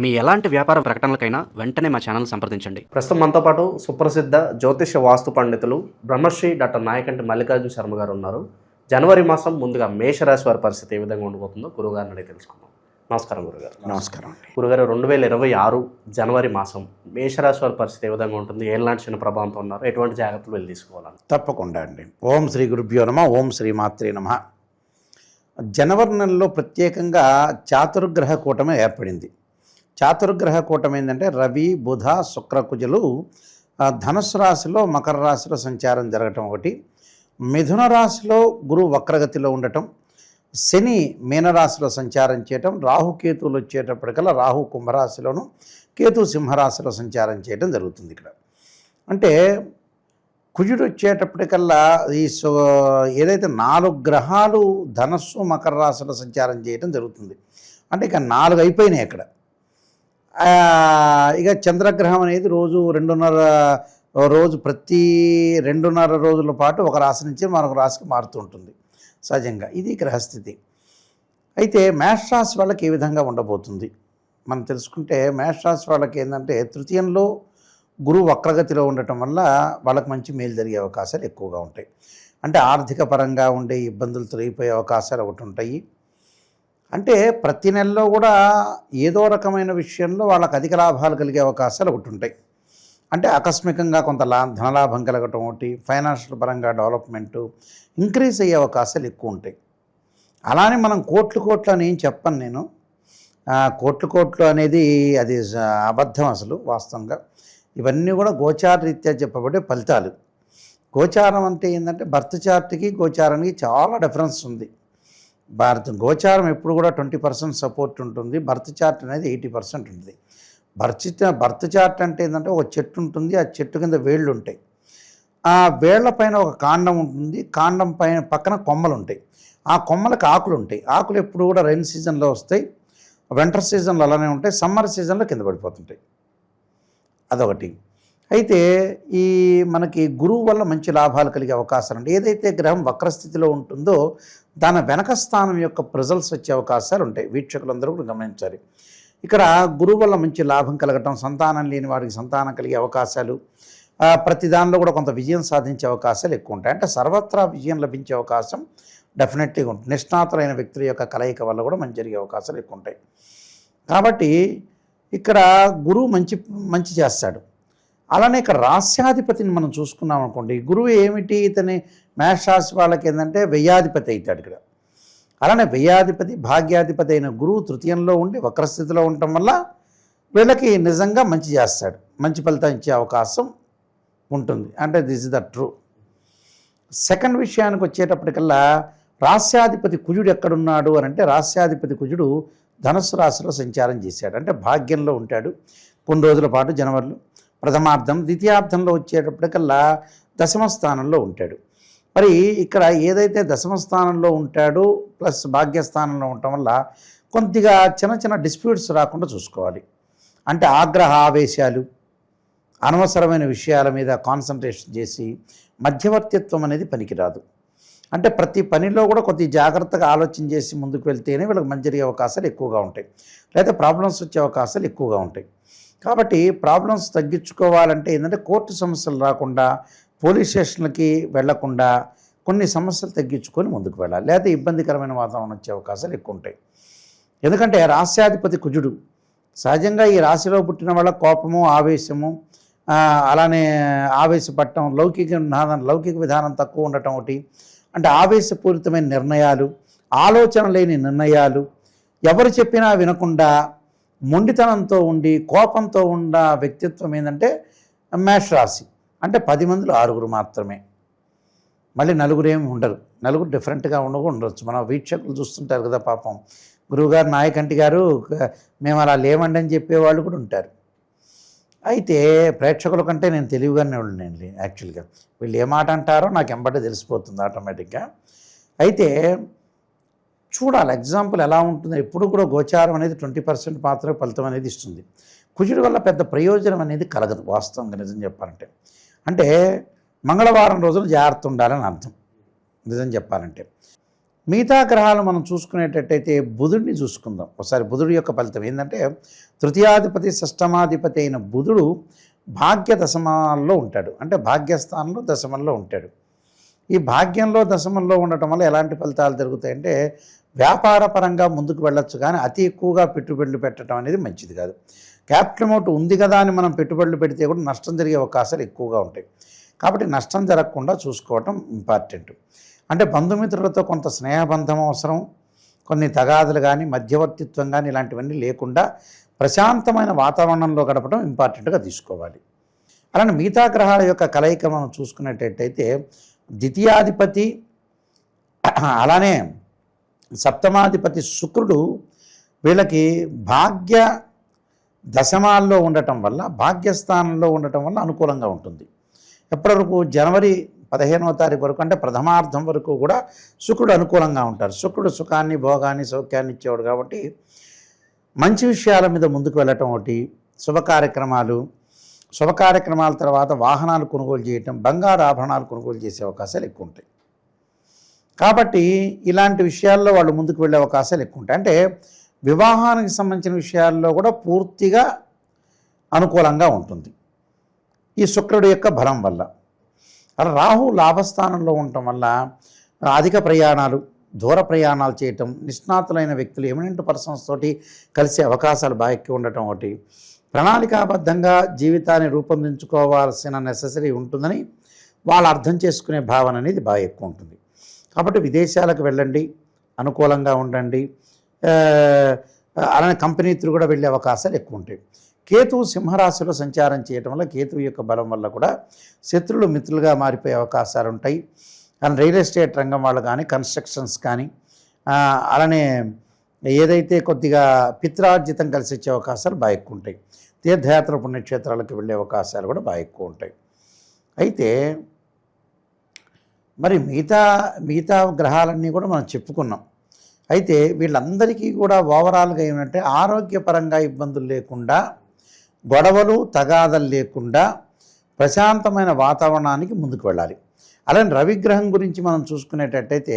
మీ ఎలాంటి వ్యాపార ప్రకటనలకైనా వెంటనే మా ఛానల్ సంప్రదించండి. ప్రస్తుతం మనతో పాటు సుప్రసిద్ధ జ్యోతిష వాస్తు పండితులు బ్రహ్మశ్రీ డాక్టర్ నాయకంటి మల్లికార్జున శర్మ గారు ఉన్నారు. జనవరి మాసం ముందుగా మేషరాశి వారి పరిస్థితి ఏ విధంగా ఉండబోతుందో గురుగారిని అడిగి తెలుసుకుందాం. నమస్కారం గురుగారు నమస్కారం అండి. గురుగారు రెండు వేల ఇరవై ఆరు జనవరి మాసం మేషరాశి వారి పరిస్థితి ఏ విధంగా ఉంటుంది? ఏలాంటి చిన్న ప్రభావంతో ఉన్నారు? ఎటువంటి జాగ్రత్తలు వెళ్ళి తీసుకోవాలని? తప్పకుండా అండి. ఓం శ్రీ గురుభ్యో నమ ఓం శ్రీ మాత్రే నమ. జనవరి నెలలో ప్రత్యేకంగా చాతుర్గ్రహ కూటమి ఏర్పడింది. చాతుర్గ్రహ కూటమి ఏంటంటే రవి బుధ శుక్రకుజులు ధనుసు రాశిలో మకర రాశిలో సంచారం జరగటం ఒకటి. మిథున రాశిలో గురు వక్రగతిలో ఉండటం. శని మీనరాశిలో సంచారం చేయటం. రాహుకేతువులు వచ్చేటప్పటికల్లా రాహు కుంభరాశిలోను కేతు సింహరాశిలో సంచారం చేయటం జరుగుతుంది ఇక్కడ. అంటే కుజుడు వచ్చేటప్పటికల్లా ఈ ఏదైతే నాలుగు గ్రహాలు ధనస్సు మకర రాశిలో సంచారం చేయటం జరుగుతుంది. అంటే ఇక నాలుగు అయిపోయినాయి అక్కడ. ఇక చంద్రగ్రహం అనేది రోజు రెండున్నర రోజు ప్రతి రెండున్నర రోజుల పాటు ఒక రాశి నుంచి మరొక రాశికి మారుతూ ఉంటుంది సహజంగా. ఇది గ్రహస్థితి. అయితే మేష రాశి వాళ్ళకి ఏ విధంగా ఉండబోతుంది? మనం తెలుసుకుంటే మేష రాశి వాళ్ళకి ఏంటంటే తృతీయంలో గురువు వక్రగతిలో ఉండటం వల్ల వాళ్ళకి మంచి మేలు జరిగే అవకాశాలు ఎక్కువగా ఉంటాయి. అంటే ఆర్థిక పరంగా ఉండే ఇబ్బందులు తొలగిపోయే అవకాశాలు ఒకటి ఉంటాయి. అంటే ప్రతి నెలలో కూడా ఏదో రకమైన విషయంలో వాళ్ళకి అధిక లాభాలు కలిగే అవకాశాలు ఒకటి ఉంటాయి. అంటే ఆకస్మికంగా కొంత లా ధనలాభం కలగటం ఒకటి ఫైనాన్షియల్ పరంగా డెవలప్మెంట్ ఇంక్రీజ్ అయ్యే అవకాశాలు ఎక్కువ ఉంటాయి. అలానే మనం కోట్లు కోట్లు అని ఏం చెప్పను నేను. కోట్లు కోట్లు అనేది అది అబద్ధం అసలు వాస్తవంగా. ఇవన్నీ కూడా గోచార రీత్యా చెప్పబడే ఫలితాలు. గోచారం అంటే ఏంటంటే బర్త్ చార్ట్కి గోచారానికి చాలా డిఫరెన్స్ ఉంది. భారత గోచారం ఎప్పుడు కూడా ట్వంటీ పర్సెంట్ సపోర్ట్ ఉంటుంది. బర్త్ చార్ట్ అనేది ఎయిటీ పర్సెంట్ ఉంటుంది. బర్త్ బర్త్ చార్ట్ అంటే ఏంటంటే ఒక చెట్టు ఉంటుంది. ఆ చెట్టు కింద వేళ్ళు ఉంటాయి. ఆ వేళ్ళ పైన ఒక కాండం ఉంటుంది. కాండం పైన పక్కన కొమ్మలు ఉంటాయి. ఆ కొమ్మలకు ఆకులు ఉంటాయి. ఆకులు ఎప్పుడు కూడా రైన్ సీజన్లో వస్తాయి. వింటర్ సీజన్లో అలానే ఉంటాయి. సమ్మర్ సీజన్లో కింద పడిపోతుంటాయి. అదొకటి. అయితే ఈ మనకి గురువు వల్ల మంచి లాభాలు కలిగే అవకాశాలు ఉంటాయి ఏదైతే గ్రహం వక్రస్థితిలో ఉంటుందో దాని వెనక స్థానం యొక్క ప్రిజల్ట్స్ వచ్చే అవకాశాలు ఉంటాయి. వీక్షకులందరూ కూడా గమనించాలి. ఇక్కడ గురువు వల్ల మంచి లాభం కలగటం సంతానం లేని వారికి సంతానం కలిగే అవకాశాలు ప్రతి దానిలో కూడా కొంత విజయం సాధించే అవకాశాలు ఎక్కువ ఉంటాయి. అంటే సర్వత్రా విజయం లభించే అవకాశం డెఫినెట్గా ఉంటుంది. నిష్ణాతులైన వ్యక్తుల యొక్క కలయిక వల్ల కూడా మంచి జరిగే అవకాశాలు ఎక్కువ ఉంటాయి. కాబట్టి ఇక్కడ గురువు మంచి మంచి చేస్తాడు. అలానే ఇక్కడ రాస్యాధిపతిని మనం చూసుకున్నాం అనుకోండి గురువు ఏమిటి? ఇతని మేషరాశి వాళ్ళకి ఏంటంటే వ్యయాధిపతి అవుతాడు ఇక్కడ. అలానే వ్యయాధిపతి భాగ్యాధిపతి అయిన గురువు తృతీయంలో ఉండి వక్రస్థితిలో ఉండటం వల్ల వీళ్ళకి నిజంగా మంచి చేస్తాడు. మంచి ఫలితం ఇచ్చే అవకాశం ఉంటుంది. అంటే this is the true. Second విషయానికి వచ్చేటప్పటికల్లా రాస్యాధిపతి కుజుడు ఎక్కడున్నాడు అని అంటే రాస్యాధిపతి కుజుడు ధనుసు రాశిలో సంచారం చేశాడు. అంటే భాగ్యంలో ఉంటాడు. కొన్ని రోజుల పాటు జనవరిలో ప్రథమార్థం ద్వితీయార్థంలో వచ్చేటప్పటికల్లా దశమ స్థానంలో ఉంటాడు. మరి ఇక్కడ ఏదైతే దశమ స్థానంలో ఉంటాడో ప్లస్ భాగ్యస్థానంలో ఉండటం వల్ల కొద్దిగా చిన్న చిన్న డిస్ప్యూట్స్ రాకుండా చూసుకోవాలి. అంటే ఆగ్రహ ఆవేశాలు అనవసరమైన విషయాల మీద కాన్సన్ట్రేషన్ చేసి మధ్యవర్తిత్వం అనేది పనికిరాదు. అంటే ప్రతి పనిలో కూడా కొద్ది జాగ్రత్తగా ఆలోచన చేసి ముందుకు వెళ్తేనే వీళ్ళకి మంచి అవకాశాలు ఎక్కువగా ఉంటాయి. లేదా ప్రాబ్లమ్స్ వచ్చే అవకాశాలు ఎక్కువగా ఉంటాయి. కాబట్టి ప్రాబ్లమ్స్ తగ్గించుకోవాలంటే ఏంటంటే కోర్టు సమస్యలు రాకుండా పోలీస్ స్టేషన్లకి వెళ్ళకుండా కొన్ని సమస్యలు తగ్గించుకొని ముందుకు వెళ్ళాలి. లేదా ఇబ్బందికరమైన వాతావరణం వచ్చే అవకాశాలు ఎక్కువ ఉంటాయి. ఎందుకంటే రాస్యాధిపతి కుజుడు. సహజంగా ఈ రాశిలో పుట్టిన వాళ్ళ కోపము ఆవేశము అలానే ఆవేశపడటం లౌకిక విధానం లౌకిక విధానం తక్కువ ఉండటం ఒకటి. అంటే ఆవేశపూరితమైన నిర్ణయాలు ఆలోచన లేని నిర్ణయాలు ఎవరు చెప్పినా వినకుండా మొండితనంతో ఉండి కోపంతో ఉన్న వ్యక్తిత్వం ఏంటంటే మేష రాశి. అంటే పది మందిలో ఆరుగురు మాత్రమే. మళ్ళీ నలుగురు ఏమి ఉండరు. నలుగురు డిఫరెంట్గా ఉండవు ఉండొచ్చు. మనం వీక్షకులు చూస్తుంటారు కదా పాపం. గురువుగారు నాయకంటి గారు మేము అలా లేవండి అని చెప్పేవాళ్ళు కూడా ఉంటారు. అయితే ప్రేక్షకుల కంటే నేను తెలివిగానే ఉండండి యాక్చువల్గా వీళ్ళు ఏ మాట అంటారో నాకు ఎంబటే తెలిసిపోతుంది ఆటోమేటిక్గా. అయితే చూడాలి. ఎగ్జాంపుల్ ఎలా ఉంటుంది. ఎప్పుడు కూడా గోచారం అనేది ట్వంటీ పర్సెంట్ మాత్రమే ఫలితం అనేది ఇస్తుంది. కుజుడి వల్ల పెద్ద ప్రయోజనం అనేది కలగదు. వాస్తవంగా నిజం చెప్పాలంటే. అంటే మంగళవారం రోజున జాగ్రత్త ఉండాలని అర్థం. నిజం చెప్పాలంటే. మిగతా గ్రహాలు మనం చూసుకునేటట్టయితే బుధుడిని చూసుకుందాం. ఒకసారి బుధుడి యొక్క ఫలితం ఏంటంటే తృతీయాధిపతి షష్టమాధిపతి అయిన బుధుడు భాగ్య దశమాల్లో ఉంటాడు. అంటే భాగ్యస్థానంలో దశమంలో ఉంటాడు. ఈ భాగ్యంలో దశమంలో ఉండటం వల్ల ఎలాంటి ఫలితాలు జరుగుతాయంటే వ్యాపార పరంగా ముందుకు వెళ్ళొచ్చు కానీ అతి ఎక్కువగా పెట్టుబడులు పెట్టడం అనేది మంచిది కాదు. క్యాపిటల్ అమౌంట్ ఉంది కదా అని మనం పెట్టుబడులు పెడితే కూడా నష్టం జరిగే అవకాశాలు ఎక్కువగా ఉంటాయి. కాబట్టి నష్టం జరగకుండా చూసుకోవటం ఇంపార్టెంట్. అంటే బంధుమిత్రులతో కొంత స్నేహబంధం అవసరం కొన్ని తగాదులు కానీ మధ్యవర్తిత్వం కానీ ఇలాంటివన్నీ లేకుండా ప్రశాంతమైన వాతావరణంలో గడపడం ఇంపార్టెంట్గా తీసుకోవాలి. అలానే మిగతా గ్రహాల యొక్క కలయిక మనం చూసుకున్నట్టయితే ద్వితీయాధిపతి అలానే సప్తమాధిపతి శుక్రుడు వీళ్ళకి భాగ్య దశమాల్లో ఉండటం వల్ల భాగ్యస్థానంలో ఉండటం వల్ల అనుకూలంగా ఉంటుంది. ఎప్పటివరకు? జనవరి పదిహేనవ తారీఖు వరకు అంటే ప్రథమార్థం వరకు కూడా శుక్రుడు అనుకూలంగా ఉంటారు. శుక్రుడు సుఖాన్ని భోగాన్ని సౌఖ్యాన్ని ఇచ్చేవాడు కాబట్టి మంచి విషయాల మీద ముందుకు వెళ్ళటం ఒకటి. శుభ కార్యక్రమాలు శుభ కార్యక్రమాల తర్వాత వాహనాలు కొనుగోలు చేయటం బంగారు ఆభరణాలు కొనుగోలు చేసే అవకాశాలు ఎక్కువ ఉంటాయి. కాబట్టి ఇలాంటి విషయాల్లో వాళ్ళు ముందుకు వెళ్ళే అవకాశాలు ఎక్కువ ఉంటాయి. అంటే వివాహానికి సంబంధించిన విషయాల్లో కూడా పూర్తిగా అనుకూలంగా ఉంటుంది. ఈ శుక్రుడు యొక్క బలం వల్ల. అలా రాహు లాభస్థానంలో ఉండటం వల్ల అధిక ప్రయాణాలు దూర ప్రయాణాలు చేయటం నిష్ణాతులైన వ్యక్తులు ఎమినెంట్ పర్సన్స్ తోటి కలిసే అవకాశాలు బాగా ఎక్కువ ఉండటం ఒకటి. ప్రణాళికాబద్ధంగా జీవితాన్ని రూపొందించుకోవాల్సిన నెససరీ ఉంటుందని వాళ్ళు అర్థం చేసుకునే భావన అనేది బాగా ఎక్కువ ఉంటుంది. కాబట్టి విదేశాలకు వెళ్ళండి అనుకూలంగా ఉండండి. అలానే కంపెనీ త్రూ కూడా వెళ్ళే అవకాశాలు ఎక్కువ ఉంటాయి. కేతువు సింహరాశిలో సంచారం చేయటం వల్ల కేతువు యొక్క బలం వల్ల కూడా శత్రులు మిత్రులుగా మారిపోయే అవకాశాలు ఉంటాయి. అండ్ రియల్ ఎస్టేట్ రంగం వాళ్ళు కానీ కన్స్ట్రక్షన్స్ కానీ అలానే ఏదైతే కొద్దిగా పిత్రార్జితం కలిసి వచ్చే అవకాశాలు బాగా ఎక్కువ ఉంటాయి. తీర్థయాత్ర పుణ్యక్షేత్రాలకు వెళ్ళే అవకాశాలు కూడా బాగా ఎక్కువ ఉంటాయి. అయితే మరి మిగతా మిగతా గ్రహాలన్నీ కూడా మనం చెప్పుకున్నాం. అయితే వీళ్ళందరికీ కూడా ఓవరాల్గా ఏమంటే ఆరోగ్యపరంగా ఇబ్బందులు లేకుండా గొడవలు తగాదలు లేకుండా ప్రశాంతమైన వాతావరణానికి ముందుకు వెళ్ళాలి. అలానే రవిగ్రహం గురించి మనం చూసుకునేటట్టయితే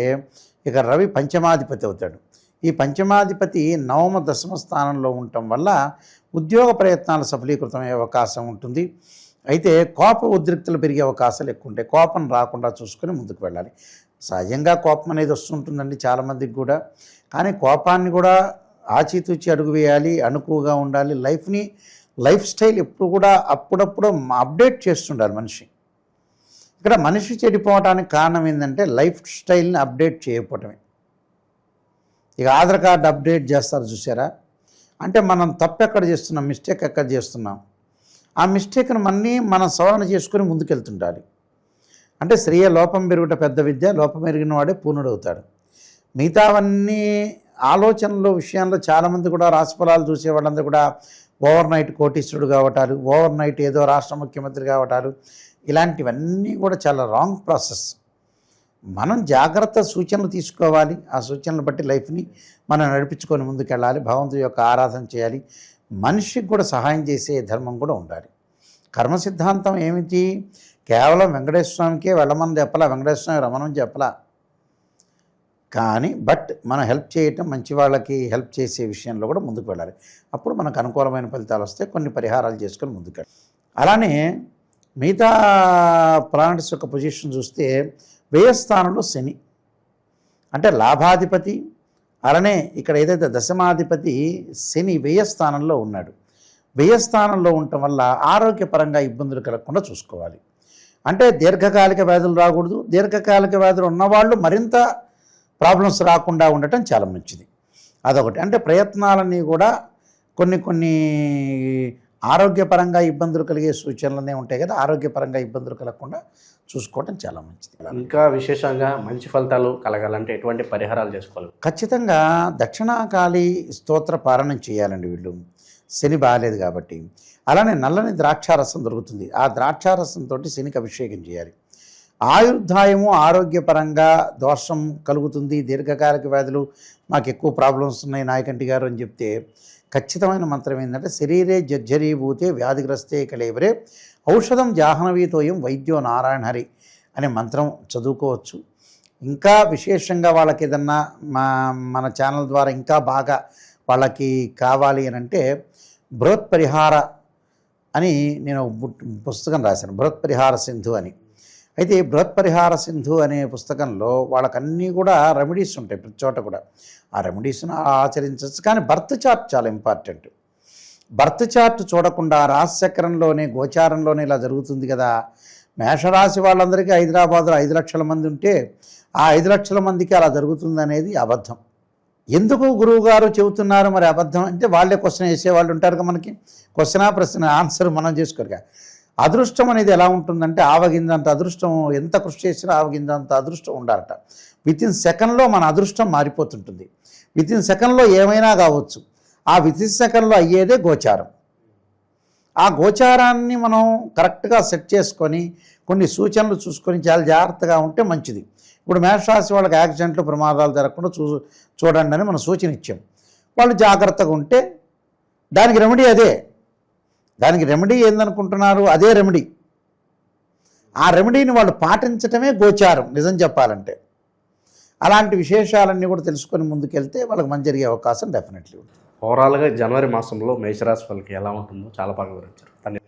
ఇక రవి పంచమాధిపతి అవుతాడు. ఈ పంచమాధిపతి నవమ దశమ స్థానంలో ఉండటం వల్ల ఉద్యోగ ప్రయత్నాలు సఫలీకృతమయ్యే అవకాశం ఉంటుంది. అయితే కోప ఉద్రిక్తులు పెరిగే అవకాశాలు ఎక్కువ ఉంటాయి. కోపం రాకుండా చూసుకొని ముందుకు వెళ్ళాలి. సహజంగా కోపం అనేది వస్తుంటుందండి చాలామందికి కూడా. కానీ కోపాన్ని కూడా ఆచితూచి అడుగు వేయాలి అనుకువగా ఉండాలి. లైఫ్ని లైఫ్ స్టైల్ ఎప్పుడు కూడా అప్పుడప్పుడు అప్డేట్ చేస్తుండాలి మనిషి. ఇక్కడ మనిషి చెడిపోవడానికి కారణం ఏంటంటే లైఫ్ స్టైల్ని అప్డేట్ చేయకపోవటమే. ఇక ఆధార్ కార్డు అప్డేట్ చేస్తారు చూసారా? అంటే మనం తప్పు ఎక్కడ చేస్తున్నాం మిస్టేక్ ఎక్కడ చేస్తున్నాం? ఆ మిస్టేక్ను మన్నీ మనం సవరణ చేసుకుని ముందుకెళ్తుండాలి. అంటే స్త్రీయ లోపం పెరుగుట పెద్ద విద్య లోపం పెరిగిన వాడే పూర్ణుడవుతాడు. మిగతావన్నీ ఆలోచనలు విషయంలో చాలామంది కూడా రాశిఫలాలు చూసే వాళ్ళందరూ కూడా ఓవర్ నైట్ కోటీశ్వరుడు కావటాలు ఓవర్ నైట్ ఏదో రాష్ట్ర ముఖ్యమంత్రి కావటాలు. ఇలాంటివన్నీ కూడా చాలా రాంగ్ ప్రాసెస్. మనం జాగ్రత్త సూచనలు తీసుకోవాలి. ఆ సూచనలు బట్టి లైఫ్ని మనం నడిపించుకొని ముందుకెళ్ళాలి. భగవంతుడి యొక్క ఆరాధన చేయాలి. మనిషికి కూడా సహాయం చేసే ధర్మం కూడా ఉండాలి. కర్మ సిద్ధాంతం ఏమిటి? కేవలం వెంకటేశ్వర స్వామికే వెళ్ళమని చెప్పలా వెంకటేశ్వర స్వామి రమణం చెప్పలా. కానీ బట్ మనం హెల్ప్ చేయటం మంచి వాళ్ళకి హెల్ప్ చేసే విషయంలో కూడా ముందుకు వెళ్ళాలి. అప్పుడు మనకు అనుకూలమైన ఫలితాలు వస్తే కొన్ని పరిహారాలు చేసుకొని ముందుకు వెళ్ళాలి. అలానే మిగతా ప్లానెట్స్ యొక్క పొజిషన్ చూస్తే వ్యయస్థానంలో శని. అంటే లాభాధిపతి అలానే ఇక్కడ ఏదైతే దశమాధిపతి శని వ్యయస్థానంలో ఉన్నాడు. వ్యయస్థానంలో ఉండటం వల్ల ఆరోగ్యపరంగా ఇబ్బందులు కలగకుండా చూసుకోవాలి. అంటే దీర్ఘకాలిక వ్యాధులు రాకూడదు. దీర్ఘకాలిక వ్యాధులు ఉన్నవాళ్ళు మరింత ప్రాబ్లమ్స్ రాకుండా ఉండటం చాలా మంచిది. అదొకటి. అంటే ప్రయత్నాలన్నీ కూడా కొన్ని కొన్ని ఆరోగ్యపరంగా ఇబ్బందులు కలిగే సూచనలనే ఉంటాయి కదా. ఆరోగ్యపరంగా ఇబ్బందులు కలగకుండా చూసుకోవటం చాలా మంచిది. ఇంకా విశేషంగా మంచి ఫలితాలు కలగాలంటే ఎటువంటి పరిహారాలు చేసుకోవాలి? ఖచ్చితంగా దక్షిణాకాళి స్తోత్ర పారాయణం చేయాలండి వీళ్ళు. శని బాగాలేదు కాబట్టి. అలానే నల్లని ద్రాక్షారసం దొరుకుతుంది. ఆ ద్రాక్షారసంతో శనికి అభిషేకం చేయాలి. ఆయుర్దాయము ఆరోగ్యపరంగా దోషం కలుగుతుంది. దీర్ఘకాలిక వ్యాధులు మాకు ఎక్కువ ప్రాబ్లమ్స్ ఉన్నాయి నాయకంటి గారు అని చెప్తే ఖచ్చితమైన మంత్రం ఏంటంటే శరీరే జర్జరీభూతే వ్యాధిగ్రస్తే కలేవరే ఔషధం జాహ్నవీతోయం వైద్యో నారాయణ హరి అనే మంత్రం చదువుకోవచ్చు. ఇంకా విశేషంగా వాళ్ళకి ఏదన్నా మా మన ఛానల్ ద్వారా ఇంకా బాగా వాళ్ళకి కావాలి అని అంటే బృహత్ పరిహార అని నేను పుస్తకం రాశాను. బృహత్ పరిహార సింధు అని. అయితే బృహత్ పరిహార సింధు అనే పుస్తకంలో వాళ్ళకన్నీ కూడా రెమెడీస్ ఉంటాయి ప్రతి చోట కూడా. ఆ రెమెడీస్ను ఆచరించవచ్చు కానీ బర్త్ చార్ట్ చాలా ఇంపార్టెంట్. బర్త్ చార్ట్ చూడకుండా రాశిచక్రంలోనే గోచారంలోనే ఇలా జరుగుతుంది కదా. మేషరాశి వాళ్ళందరికీ హైదరాబాద్లో ఐదు లక్షల మంది ఉంటే ఆ ఐదు లక్షల మందికి అలా జరుగుతుంది అనేది అబద్ధం. ఎందుకు గురువు గారు చెబుతున్నారు మరి అబద్ధం? అంటే వాళ్ళే క్వశ్చన్ వేసేవాళ్ళు ఉంటారు కదా మనకి. క్వశ్చన్ ప్రశ్న ఆన్సర్ మనం చేసుకోరుగా. అదృష్టం అనేది ఎలా ఉంటుందంటే ఆవగిందంత అదృష్టం ఎంత కృషి చేసినా ఆవగిందంత అదృష్టం ఉండాలట. విత్ ఇన్ సెకండ్లో మన అదృష్టం మారిపోతుంటుంది. విత్ ఇన్ సెకండ్లో ఏమైనా కావచ్చు. ఆ విత్ ఇన్ సెకండ్లో అయ్యేదే గోచారం. ఆ గోచారాన్ని మనం కరెక్ట్గా సెట్ చేసుకొని కొన్ని సూచనలు చూసుకొని చాలా జాగ్రత్తగా ఉంటే మంచిది. ఇప్పుడు మేషరాశి వాళ్ళకి యాక్సిడెంట్లు ప్రమాదాలు జరగకుండా చూ చూడండి అని మనం సూచన ఇచ్చాం. వాళ్ళు జాగ్రత్తగా ఉంటే దానికి రెమెడీ అదే. దానికి రెమెడీ ఏందనుకుంటున్నారు? అదే రెమెడీ ఆ రెమెడీని వాళ్ళు పాటించటమే గోచారం నిజం చెప్పాలంటే. అలాంటి విశేషాలన్నీ కూడా తెలుసుకొని ముందుకెళ్తే వాళ్ళకి మంచి జరిగే అవకాశం డెఫినెట్లీ ఉంటుంది. ఓవరాల్గా జనవరి మాసంలో మేషరాశి వాళ్ళకి ఎలా ఉంటుందో చాలా బాగా వివరించారు.